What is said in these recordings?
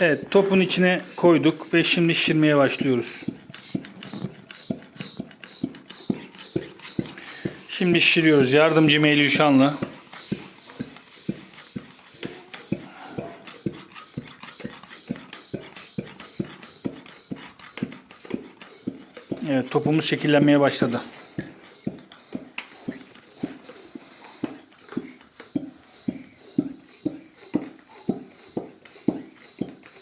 Evet topun içine koyduk ve şimdi şişirmeye başlıyoruz. Şimdi şişiriyoruz. Yardımcı Eylül Şanlı. Evet topumuz şekillenmeye başladı.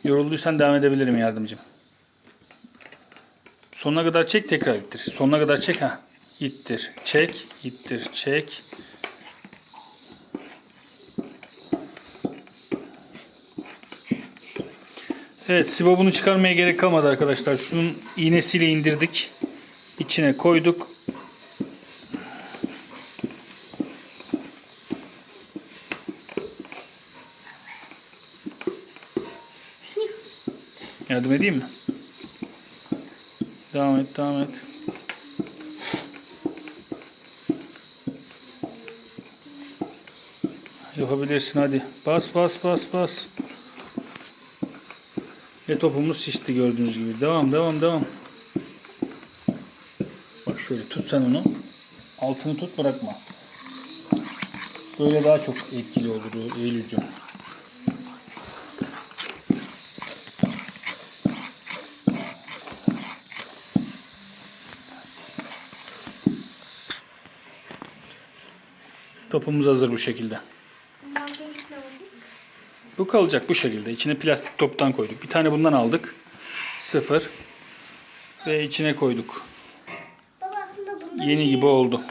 Yorulduysan devam edebilirim yardımcım. Sonuna kadar çek tekrar ittir. Sonuna kadar çek ha. İttir. Çek. ittir. Çek. Evet sibobunu çıkarmaya gerek kalmadı arkadaşlar. Şunun iğnesiyle indirdik. İçine koyduk. Yardım edeyim mi? Devam et, devam et. Yapabilirsin hadi. Bas bas bas bas. Ve topumuz şişti gördüğünüz gibi. Devam devam devam. Bak şöyle tut sen onu. Altını tut bırakma. Böyle daha çok etkili olur Eylül'cüğüm. Topumuz hazır bu şekilde. Bu kalacak bu şekilde. İçine plastik toptan koyduk. Bir tane bundan aldık. Sıfır. Ve içine koyduk. Baba aslında bunda bir Yeni şey gibi oldu.